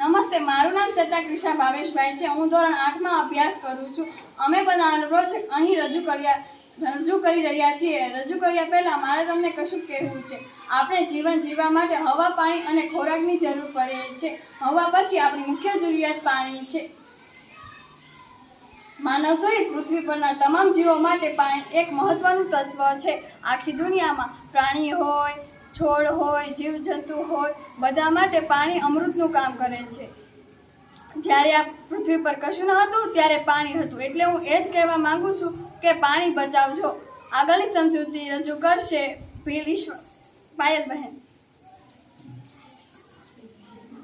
નમસ્તે, મારું નામ સત્તા કૃષા ભાવેશભાઈ છે. હું ધોરણ આઠમાં અભ્યાસ કરું છું. અમે બધા પ્રોજેક્ટ અહીં રજૂ કર્યા, રજૂ કરી રહ્યા છીએ. રજૂ કર્યા પહેલાં મારે તમને કશું કહેવું છે. આપણે જીવન જીવવા માટે હવા, પાણી અને ખોરાકની જરૂર પડે છે. હવા પછી આપણી મુખ્ય જરૂરિયાત પાણી છે. માનવ સહિત પૃથ્વી પરના તમામ જીવો માટે પાણી એક મહત્વનું તત્વ છે. આખી દુનિયામાં પ્રાણી હોય છોડ હોય, જીવજંતુ હોય, બધા માટે પાણી અમૃતનું કામ કરે છે. જ્યારે આ પૃથ્વી પર કશું ન હતું, ત્યારે પાણી હતું. એટલે હું એ જ કહેવા માંગુ છું કે પાણી બચાવજો. આગળની સમજૂતી રજૂ કરશે ભીલ પાયલ બહેન.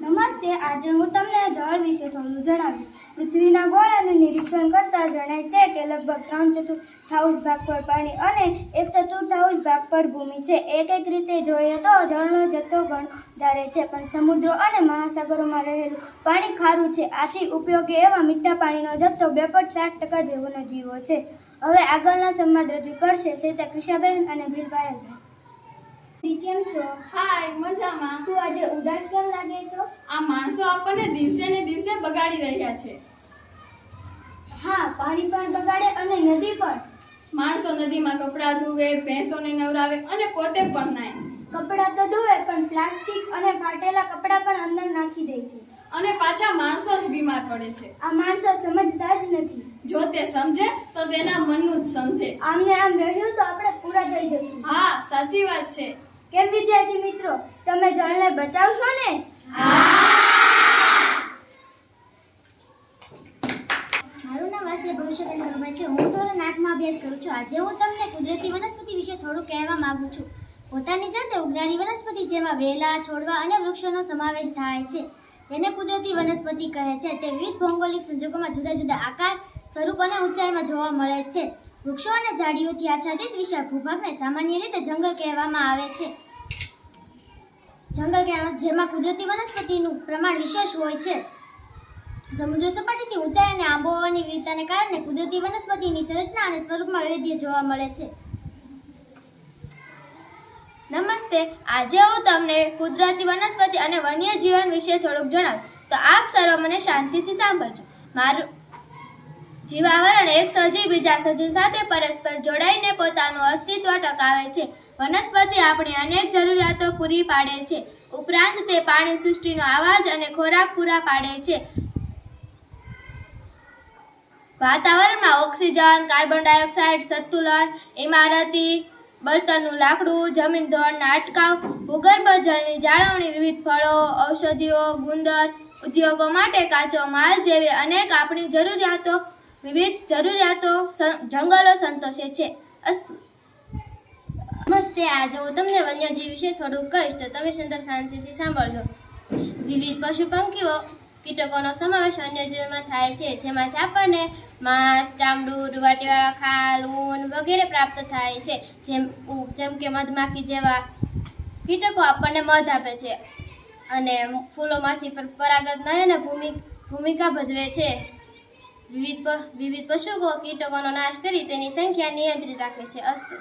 નમસ્તે, આજે હું તમને જળ વિશે થોડું જણાવીશ. પૃથ્વીના ગોળાનું નિરીક્ષણ કરતા જણાય છે કે લગભગ ત્રણ ચતુર્થાંશ ભાગ પર પાણી અને એક ચતુર્થાંશ ભાગ પર ભૂમિ છે. એક એક રીતે જોઈએ તો જળનો જથ્થો ઘણો વધારે છે, પણ સમુદ્રો અને મહાસાગરોમાં રહેલું પાણી ખારું છે. આથી ઉપયોગી એવા મીઠા પાણીનો જથ્થો બે પોઈન્ટ સાત ટકા જેવો નજીવો છે. હવે આગળના સંવાદ રજૂ કરશે સીતા કૃષાબેન અને ભીલભાઈ કેમ છો? હાય મજામાં. તું આજે ઉદાસ કેમ લાગે છો? આ માણસો આપણને દિવસે ને દિવસે બગાડી રહ્યા છે. હા પાણી પણ બગાડે અને નદી પણ. માણસો નદીમાં કપડાં ધોવે ભેંસોને નવરાવે અને પોતે પણ નાય કપડાં તો ધોવે પણ પ્લાસ્ટિક અને ફાટેલા કપડાં પણ અંદર નાખી દે છે. અને પાછા માણસો જ બીમાર પડે છે. આ માણસો સમજતા જ નથી. જો તે સમજે તો તેના મનનું જ સમજે. આમને આમ રહ્યું તો આપણે પૂરા થઈ જશું. હા સાચી વાત છે. કેમ વિદ્યાર્થી મિત્રો? તમે જળને બચાવશો ને? મારું નામ વાસ્ય ભવિષ્યબેન ગરબા છે. હું ધોરણ આઠમાં અભ્યાસ કરું છું. આજે હું તમને કુદરતી વનસ્પતિ વિશે થોડું કહેવા માંગુ છું. પોતાની જાતે ઉગનારી વનસ્પતિ જેમાં વેલા, છોડવા અને વૃક્ષોનો સમાવેશ થાય છે. તેને કુદરતી વનસ્પતિ કહે છે. તે વિવિધ ભૌગોલિક સંજોગોમાં જુદા જુદા આકાર, સ્વરૂપ અને ઊંચાઈમાં જોવા મળે છે. વૃક્ષો અને ઝાડીઓથી આચ્છાદિત વિશાળ ભૂભાગને સામાન્ય રીતે જંગલ કહેવામાં આવે છે. જંગલ કે જેમાં કુદરતી વનસ્પતિનું પ્રમાણ વિશેષ હોય છે. સમુદ્ર સપાટીથી ઊંચાઈ અને આબોહવાની વિવિધતાને કારણે કુદરતી વનસ્પતિની સંરચના અને સ્વરૂપમાં વૈવિધ્ય જોવા મળે છે. નમસ્તે, આજે હું તમને કુદરતી વનસ્પતિ અને વન્યજીવન વિશે થોડુંક જણાવું. તો આપ સર્વ મને શાંતિથી સાંભળજો. મારું જીવાવરણ એક સજીવ બીજા સજીવ સાથે પરસ્પર જોડાઈને પોતાનું અસ્તિત્વ ટકાવે છે. વનસ્પતિ આપણી અનેક જરૂરિયાતો પૂરી પાડે છે. ઉપરાંત તે પાણી સૃષ્ટિનો આવાજ અને ખોરાક પૂરા પાડે છે. વાતાવરણમાં ઓક્સિજન, કાર્બન ડાયોક્સાઇડ, સંતુલન, ઇમારતી, બળતણનું લાકડું, જમીન ધોળના અટકાવ, ભૂગર્ભ જળની જાળવણી, વિવિધ ફળો, ઔષધિઓ, ગુંદર, ઉદ્યોગો માટે કાચો માલ જેવી અનેક આપણી જરૂરિયાતો વિવિધ જરૂરિયાતો જંગલો સંતોષે છે. અસ્તુ. નમસ્તે, આજે હું તમને વન્યજીવ વિશે થોડુંક કહીશ, તો તમે સંતર શાંતિથી સાંભળજો. વિવિધ પશુ પંખીઓ કીટકોનો સમાવેશ વન્યજીવમાં થાય છે, જેમાંથી આપણને માંસ, ચામડું, રૂવાટીવાળા ખાલ, ઊન વગેરે પ્રાપ્ત થાય છે. જેમ જેમ કે મધમાખી જેવા કીટકો આપણને મધ આપે છે. અને ફૂલોમાંથી પર- પરાગત નયન ભૂમિ, ભૂમિકા ભજવે છે. વિવિધ વિવિધ પશુઓ કીટકોનો નાશ કરી તેની સંખ્યા નિયંત્રિત રાખે છે અસ્તુ.